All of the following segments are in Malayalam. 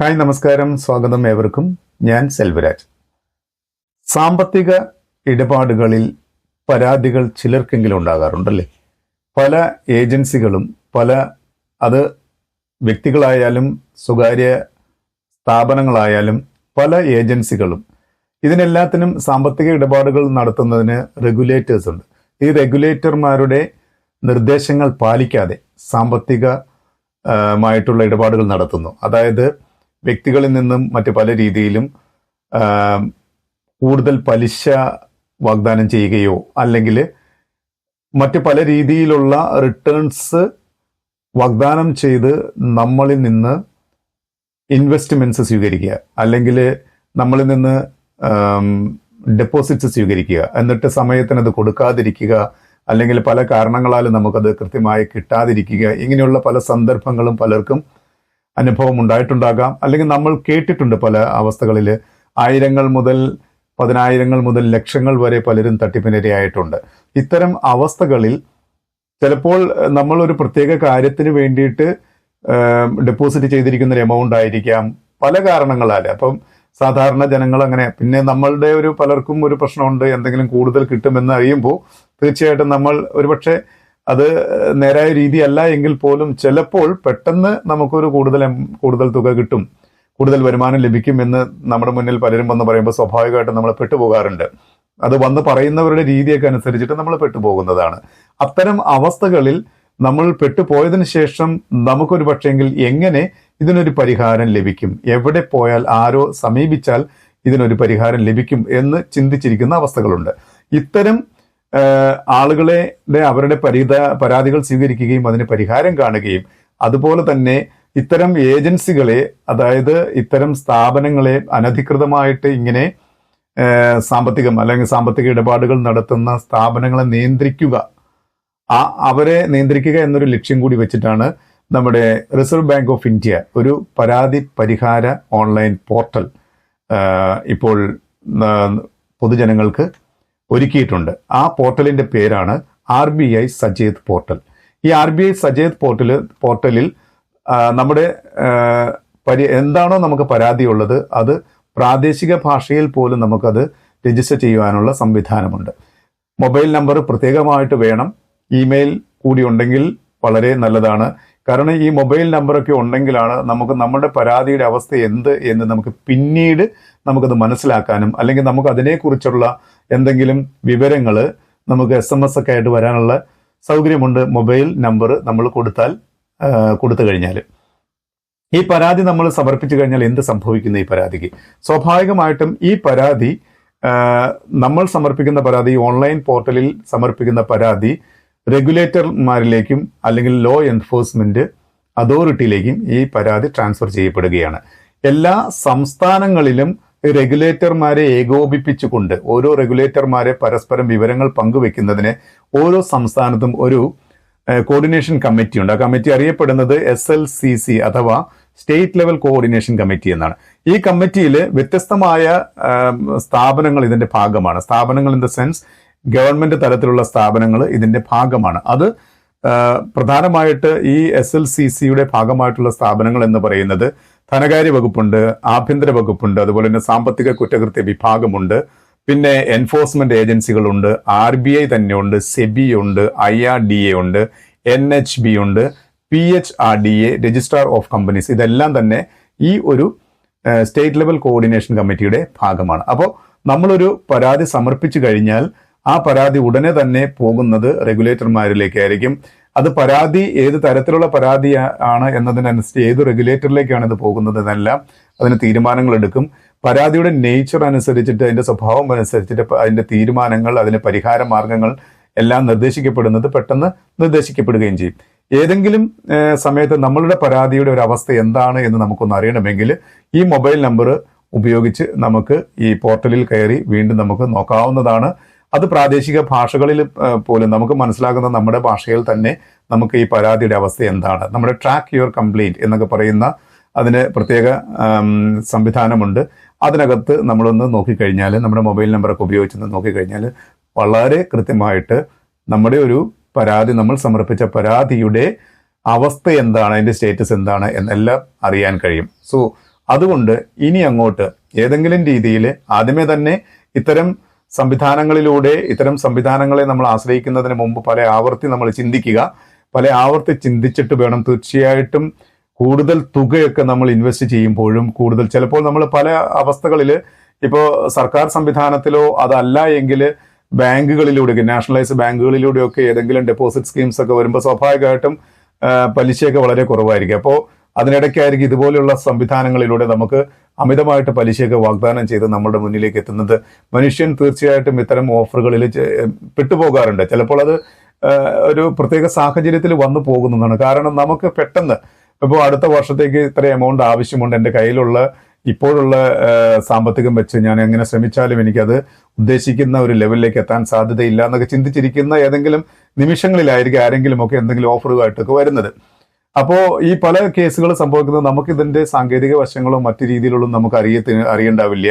ഹായ് നമസ്കാരം. സ്വാഗതം ഏവർക്കും. ഞാൻ സെൽവരാജ്. സാമ്പത്തിക ഇടപാടുകളിൽ പരാതികൾ ചിലർക്കെങ്കിലും ഉണ്ടാകാറുണ്ടല്ലേ? പല ഏജൻസികളും പല അത് വ്യക്തികളായാലും സ്വകാര്യ സ്ഥാപനങ്ങളായാലും പല ഏജൻസികളും ഇതിനെല്ലാത്തിനും സാമ്പത്തിക ഇടപാടുകൾ നടത്തുന്നതിന് റെഗുലേറ്റേഴ്സ് ഉണ്ട്. ഈ റെഗുലേറ്റർമാരുടെ നിർദ്ദേശങ്ങൾ പാലിക്കാതെ സാമ്പത്തിക മായിട്ടുള്ള ഇടപാടുകൾ നടത്തുന്നു. അതായത് വ്യക്തികളിൽ നിന്നും മറ്റ് പല രീതിയിലും കൂടുതൽ പലിശ വാഗ്ദാനം ചെയ്യുകയോ അല്ലെങ്കിൽ മറ്റ് പല രീതിയിലുള്ള റിട്ടേൺസ് വാഗ്ദാനം ചെയ്ത് നമ്മളിൽ നിന്ന് ഇൻവെസ്റ്റ്മെന്റ്സ് സ്വീകരിക്കുക. അല്ലെങ്കിൽ നമ്മളിൽ നിന്ന് ഡെപ്പോസിറ്റ്സ് സ്വീകരിക്കുക. എന്നിട്ട് സമയത്തിന് അത് കൊടുക്കാതിരിക്കുക. അല്ലെങ്കിൽ പല കാരണങ്ങളാലും നമുക്കത് കൃത്യമായി കിട്ടാതിരിക്കുക. ഇങ്ങനെയുള്ള പല സന്ദർഭങ്ങളും പലർക്കും അനുഭവം ഉണ്ടായിട്ടുണ്ടാകാം. അല്ലെങ്കിൽ നമ്മൾ കേട്ടിട്ടുണ്ട് പല അവസ്ഥകളിൽ ആയിരങ്ങൾ മുതൽ പതിനായിരങ്ങൾ മുതൽ ലക്ഷങ്ങൾ വരെ പലരും തട്ടിപ്പിനിരയായിട്ടുണ്ട്. ഇത്തരം അവസ്ഥകളിൽ ചിലപ്പോൾ നമ്മൾ ഒരു പ്രത്യേക കാര്യത്തിന് വേണ്ടിയിട്ട് ഡെപ്പോസിറ്റ് ചെയ്തിരിക്കുന്ന ഒരു എമൗണ്ട് ആയിരിക്കാം. പല കാരണങ്ങളാൽ അപ്പം സാധാരണ ജനങ്ങൾ അങ്ങനെ പിന്നെ നമ്മളുടെ ഒരു പലർക്കും ഒരു പ്രശ്നമുണ്ട്. എന്തെങ്കിലും കൂടുതൽ കിട്ടുമെന്ന് അറിയുമ്പോൾ തീർച്ചയായിട്ടും നമ്മൾ ഒരുപക്ഷെ അത് നേരായ രീതിയല്ല എങ്കിൽ പോലും ചിലപ്പോൾ പെട്ടെന്ന് നമുക്കൊരു കൂടുതൽ കൂടുതൽ തുക കിട്ടും. കൂടുതൽ വരുമാനം ലഭിക്കും എന്ന് നമ്മുടെ മുന്നിൽ പലരും വന്ന് പറയുമ്പോൾ സ്വാഭാവികമായിട്ടും നമ്മൾ പെട്ടുപോകാറുണ്ട്. അത് വന്ന് പറയുന്നവരുടെ രീതിയൊക്കെ അനുസരിച്ചിട്ട് നമ്മൾ പെട്ടുപോകുന്നതാണ്. അത്തരം അവസ്ഥകളിൽ നമ്മൾ പെട്ടുപോയതിന് ശേഷം നമുക്കൊരു പക്ഷേങ്കിൽ എങ്ങനെ ഇതിനൊരു പരിഹാരം ലഭിക്കും? എവിടെ പോയാൽ ആരോ സമീപിച്ചാൽ ഇതിനൊരു പരിഹാരം ലഭിക്കും എന്ന് ചിന്തിച്ചിരിക്കുന്ന അവസ്ഥകളുണ്ട്. ഇത്തരം ആളുകളെ അവരുടെ പരിത പരാതികൾ സ്വീകരിക്കുകയും അതിന് പരിഹാരം കാണുകയും അതുപോലെ തന്നെ ഇത്തരം ഏജൻസികളെ അതായത് ഇത്തരം സ്ഥാപനങ്ങളെ അനധികൃതമായിട്ട് ഇങ്ങനെ സാമ്പത്തികം അല്ലെങ്കിൽ സാമ്പത്തിക ഇടപാടുകൾ നടത്തുന്ന സ്ഥാപനങ്ങളെ നിയന്ത്രിക്കുക. ആ അവരെ നിയന്ത്രിക്കുക എന്നൊരു ലക്ഷ്യം കൂടി വെച്ചിട്ടാണ് നമ്മുടെ റിസർവ് ബാങ്ക് ഓഫ് ഇന്ത്യ ഒരു പരാതി പരിഹാര ഓൺലൈൻ പോർട്ടൽ ഇപ്പോൾ പൊതുജനങ്ങൾക്ക് ഒരുക്കിയിട്ടുണ്ട്. ആ പോർട്ടലിന്റെ പേരാണ് R B I Sachet portal. ഈ R B I Sachet portal പോർട്ടലിൽ നമ്മുടെ പരി എന്താണോ നമുക്ക് പരാതിയുള്ളത് അത് പ്രാദേശിക ഭാഷയിൽ പോലും നമുക്കത് രജിസ്റ്റർ ചെയ്യുവാനുള്ള സംവിധാനമുണ്ട്. മൊബൈൽ നമ്പർ പ്രത്യേകമായിട്ട് വേണം. ഇമെയിൽ കൂടി ഉണ്ടെങ്കിൽ വളരെ നല്ലതാണ്. കാരണം ഈ മൊബൈൽ നമ്പറൊക്കെ ഉണ്ടെങ്കിലാണ് നമുക്ക് നമ്മുടെ പരാതിയുടെ അവസ്ഥ എന്ത് എന്ന് നമുക്ക് പിന്നീട് നമുക്കത് മനസ്സിലാക്കാനും അല്ലെങ്കിൽ നമുക്ക് അതിനെക്കുറിച്ചുള്ള എന്തെങ്കിലും വിവരങ്ങൾ നമുക്ക് എസ് എം എസ് ഒക്കെ ആയിട്ട് വരാനുള്ള സൗകര്യമുണ്ട് മൊബൈൽ നമ്പർ നമ്മൾ കൊടുത്താൽ കൊടുത്തു കഴിഞ്ഞാൽ ഈ പരാതി നമ്മൾ സമർപ്പിച്ചു കഴിഞ്ഞാൽ എന്ത് സംഭവിക്കുന്നു ഈ പരാതിക്ക്? സ്വാഭാവികമായിട്ടും ഈ പരാതി നമ്മൾ സമർപ്പിക്കുന്ന പരാതി ഓൺലൈൻ പോർട്ടലിൽ സമർപ്പിക്കുന്ന പരാതി റെഗുലേറ്റർമാരിലേക്കും അല്ലെങ്കിൽ ലോ എൻഫോഴ്സ്മെന്റ് അതോറിറ്റിയിലേക്കും ഈ പരാതി ട്രാൻസ്ഫർ ചെയ്യപ്പെടുകയാണ്. എല്ലാ സംസ്ഥാനങ്ങളിലും റെഗുലേറ്റർമാരെ ഏകോപിപ്പിച്ചുകൊണ്ട് ഓരോ റെഗുലേറ്റർമാരെ പരസ്പരം വിവരങ്ങൾ പങ്കുവെക്കുന്നതിന് ഓരോ സംസ്ഥാനത്തും ഒരു കോർഡിനേഷൻ കമ്മിറ്റി ഉണ്ട്. ആ കമ്മിറ്റി അറിയപ്പെടുന്നത് എസ് എൽ സി സി അഥവാ സ്റ്റേറ്റ് ലെവൽ കോർഡിനേഷൻ കമ്മിറ്റി എന്നാണ്. ഈ കമ്മിറ്റിയിൽ വ്യത്യസ്തമായ സ്ഥാപനങ്ങൾ ഇതിന്റെ ഭാഗമാണ്. സ്ഥാപനങ്ങൾ ഇൻ ദ സെൻസ് ഗവൺമെന്റ് തലത്തിലുള്ള സ്ഥാപനങ്ങൾ ഇതിന്റെ ഭാഗമാണ്. അത് പ്രധാനമായിട്ട് ഈ എസ് എൽ സി സിയുടെ ഭാഗമായിട്ടുള്ള സ്ഥാപനങ്ങൾ എന്ന് പറയുന്നത് ധനകാര്യ വകുപ്പുണ്ട് ആഭ്യന്തര വകുപ്പുണ്ട് അതുപോലെ തന്നെ സാമ്പത്തിക കുറ്റകൃത്യ വിഭാഗമുണ്ട്. പിന്നെ എൻഫോഴ്സ്മെന്റ് ഏജൻസികളുണ്ട് ആർ ബി ഐ തന്നെയുണ്ട് സെബി ഉണ്ട് ഐ ആർ ഡി എ ഉണ്ട് എൻ എച്ച് ബി ഉണ്ട് P H R D A registrar of companies ഇതെല്ലാം തന്നെ ഈ ഒരു സ്റ്റേറ്റ് ലെവൽ കോർഡിനേഷൻ കമ്മിറ്റിയുടെ ഭാഗമാണ്. അപ്പോൾ നമ്മളൊരു പരാതി സമർപ്പിച്ചു കഴിഞ്ഞാൽ ആ പരാതി ഉടനെ തന്നെ പോകുന്നത് റെഗുലേറ്റർമാരിലേക്കായിരിക്കും. അത് പരാതി ഏത് തരത്തിലുള്ള പരാതി ആണ് എന്നതിനനുസരിച്ച് ഏത് റെഗുലേറ്ററിലേക്കാണ് ഇത് പോകുന്നത് എന്നെല്ലാം അതിന് തീരുമാനങ്ങൾ എടുക്കും പരാതിയുടെ നേച്ചർ അനുസരിച്ചിട്ട് അതിന്റെ സ്വഭാവം അനുസരിച്ചിട്ട് അതിന്റെ തീരുമാനങ്ങൾ അതിന്റെ പരിഹാര മാർഗങ്ങൾ എല്ലാം നിർദ്ദേശിക്കപ്പെടുന്നത് പെട്ടെന്ന് നിർദ്ദേശിക്കപ്പെടുകയും ചെയ്യും. ഏതെങ്കിലും സമയത്ത് നമ്മളുടെ പരാതിയുടെ ഒരു അവസ്ഥ എന്താണ് എന്ന് നമുക്കൊന്ന് അറിയണമെങ്കിൽ ഈ മൊബൈൽ നമ്പർ ഉപയോഗിച്ച് നമുക്ക് ഈ പോർട്ടലിൽ കയറി വീണ്ടും നമുക്ക് നോക്കാവുന്നതാണ്. അത് പ്രാദേശിക ഭാഷകളിൽ പോലും നമുക്ക് മനസ്സിലാകുന്ന നമ്മുടെ ഭാഷയിൽ തന്നെ നമുക്ക് ഈ പരാതിയുടെ അവസ്ഥ എന്താണ്? നമ്മുടെ ട്രാക്ക് യുവർ കംപ്ലൈന്റ് എന്നൊക്കെ പറയുന്ന അതിന് പ്രത്യേക സംവിധാനമുണ്ട്. അതിനകത്ത് നമ്മളൊന്ന് നോക്കിക്കഴിഞ്ഞാൽ നമ്മുടെ മൊബൈൽ നമ്പറൊക്കെ ഉപയോഗിച്ചൊന്ന് നോക്കിക്കഴിഞ്ഞാൽ വളരെ കൃത്യമായിട്ട് നമ്മുടെ ഒരു പരാതി നമ്മൾ സമർപ്പിച്ച പരാതിയുടെ അവസ്ഥ എന്താണ്? അതിന്റെ സ്റ്റേറ്റസ് എന്താണ്? എന്നെല്ലാം അറിയാൻ കഴിയും. സോ അതുകൊണ്ട് ഇനി അങ്ങോട്ട് ഏതെങ്കിലും രീതിയിൽ ആദ്യമേ തന്നെ ഇത്തരം സംവിധാനങ്ങളിലൂടെ ഇത്തരം സംവിധാനങ്ങളെ നമ്മൾ ആശ്രയിക്കുന്നതിന് മുമ്പ് പല ആവർത്തി നമ്മൾ ചിന്തിക്കുക. പല ആവർത്തി ചിന്തിച്ചിട്ട് വേണം തീർച്ചയായിട്ടും കൂടുതൽ തുകയൊക്കെ നമ്മൾ ഇൻവെസ്റ്റ് ചെയ്യുമ്പോഴും കൂടുതൽ ചിലപ്പോൾ നമ്മൾ പല അവസ്ഥകളിൽ ഇപ്പോൾ സർക്കാർ സംവിധാനത്തിലോ അതല്ല എങ്കിൽ ബാങ്കുകളിലൂടെ നാഷണലൈസ് ബാങ്കുകളിലൂടെയൊക്കെ ഏതെങ്കിലും ഡെപ്പോസിറ്റ് സ്കീംസ് ഒക്കെ വരുമ്പോൾ സ്വാഭാവികമായിട്ടും പലിശയൊക്കെ വളരെ കുറവായിരിക്കും. അപ്പോൾ അതിനിടയ്ക്കായിരിക്കും ഇതുപോലെയുള്ള സംവിധാനങ്ങളിലൂടെ നമുക്ക് അമിതമായിട്ട് പലിശയൊക്കെ വാഗ്ദാനം ചെയ്ത് നമ്മുടെ മുന്നിലേക്ക് എത്തുന്നത് മനുഷ്യൻ തീർച്ചയായിട്ടും ഇത്തരം ഓഫറുകളിൽ പെട്ടുപോകാറുണ്ട്. ചിലപ്പോൾ അത് ഒരു പ്രത്യേക സാഹചര്യത്തിൽ വന്നു പോകുന്നതാണ്. കാരണം നമുക്ക് പെട്ടെന്ന് ഇപ്പോൾ അടുത്ത വർഷത്തേക്ക് ഇത്ര എമൗണ്ട് ആവശ്യമുണ്ട് എന്റെ കയ്യിലുള്ള ഇപ്പോഴുള്ള സാമ്പത്തികം വെച്ച് ഞാൻ എങ്ങനെ ശ്രമിച്ചാലും എനിക്കത് ഉദ്ദേശിക്കുന്ന ഒരു ലെവലിലേക്ക് എത്താൻ സാധ്യതയില്ല എന്നൊക്കെ ചിന്തിച്ചിരിക്കുന്ന ഏതെങ്കിലും നിമിഷങ്ങളിലായിരിക്കും ആരെങ്കിലുമൊക്കെ എന്തെങ്കിലും ഓഫറുമായിട്ടൊക്കെ വരുന്നത്. അപ്പോൾ ഈ പല കേസുകൾ സംഭവിക്കുന്നത് നമുക്ക് ഇതിന്റെ സാങ്കേതിക വശങ്ങളോ മറ്റു രീതിയിലുള്ള നമുക്ക് അറിയത്തിന് അറിയണ്ടാവില്ല.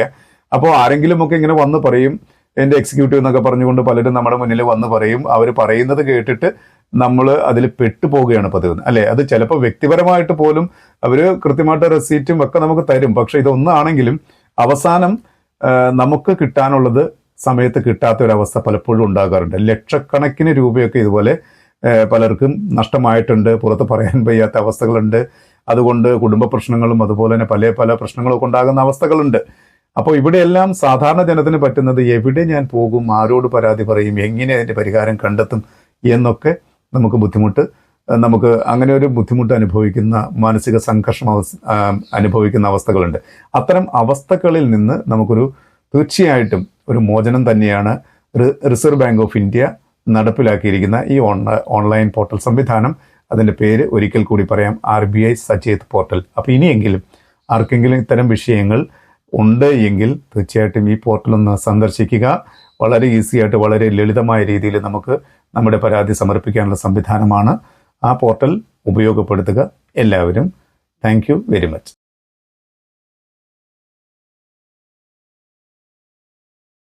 അപ്പോൾ ആരെങ്കിലും ഒക്കെ ഇങ്ങനെ വന്ന് പറയും എന്റെ എക്സിക്യൂട്ടീവ് എന്നൊക്കെ പറഞ്ഞുകൊണ്ട് പലരും നമ്മുടെ മുന്നിൽ വന്ന് പറയും. അവർ പറയുന്നത് കേട്ടിട്ട് നമ്മൾ അതിൽ പെട്ടുപോവുകയാണ് പതിവ്. അല്ലെ? അത് ചിലപ്പോൾ വ്യക്തിപരമായിട്ട് പോലും അവർ കൃത്യമായിട്ട് റെസീറ്റും ഒക്കെ നമുക്ക് തരും. പക്ഷെ ഇതൊന്നാണെങ്കിലും അവസാനം നമുക്ക് കിട്ടാനുള്ളത് സമയത്ത് കിട്ടാത്ത ഒരു അവസ്ഥ പലപ്പോഴും ഉണ്ടാകാറുണ്ട്. ലക്ഷക്കണക്കിന് രൂപയൊക്കെ ഇതുപോലെ പലർക്കും നഷ്ടമായിട്ടുണ്ട്. പുറത്ത് പറയാൻ വയ്യാത്ത അവസ്ഥകളുണ്ട്. അതുകൊണ്ട് കുടുംബ പ്രശ്നങ്ങളും അതുപോലെ തന്നെ പല പല പ്രശ്നങ്ങളൊക്കെ ഉണ്ടാകുന്ന അവസ്ഥകളുണ്ട്. അപ്പോൾ ഇവിടെയെല്ലാം സാധാരണ ജനത്തിന് പറ്റുന്നത് എവിടെ ഞാൻ പോകും ആരോട് പരാതി പറയും എങ്ങനെ അതിന്റെ പരിഹാരം കണ്ടെത്തും എന്നൊക്കെ നമുക്ക് ബുദ്ധിമുട്ട് നമുക്ക് അങ്ങനെ ഒരു ബുദ്ധിമുട്ട് അനുഭവിക്കുന്ന മാനസിക സംഘർഷം അനുഭവിക്കുന്ന അവസ്ഥകളുണ്ട്. അത്തരം അവസ്ഥകളിൽ നിന്ന് നമുക്കൊരു തീർച്ചയായിട്ടും ഒരു മോചനം തന്നെയാണ് റിസർവ് ബാങ്ക് ഓഫ് ഇന്ത്യ നടപ്പിലാക്കിയിരിക്കുന്ന ഈ ഓൺലൈൻ പോർട്ടൽ സംവിധാനം. അതിന്റെ പേര് ഒരിക്കൽ കൂടി പറയാം R B I Sachet portal. അപ്പോൾ ഇനിയെങ്കിലും ആർക്കെങ്കിലും ഇത്തരം വിഷയങ്ങൾ ഉണ്ട് എങ്കിൽ തീർച്ചയായിട്ടും ഈ പോർട്ടൽ ഒന്ന് സന്ദർശിക്കുക. വളരെ ഈസിയായിട്ട് വളരെ ലളിതമായ രീതിയിൽ നമുക്ക് നമ്മുടെ പരാതി സമർപ്പിക്കാനുള്ള സംവിധാനമാണ്. ആ പോർട്ടൽ ഉപയോഗപ്പെടുത്തുക. എല്ലാവരും താങ്ക് വെരി മച്ച്.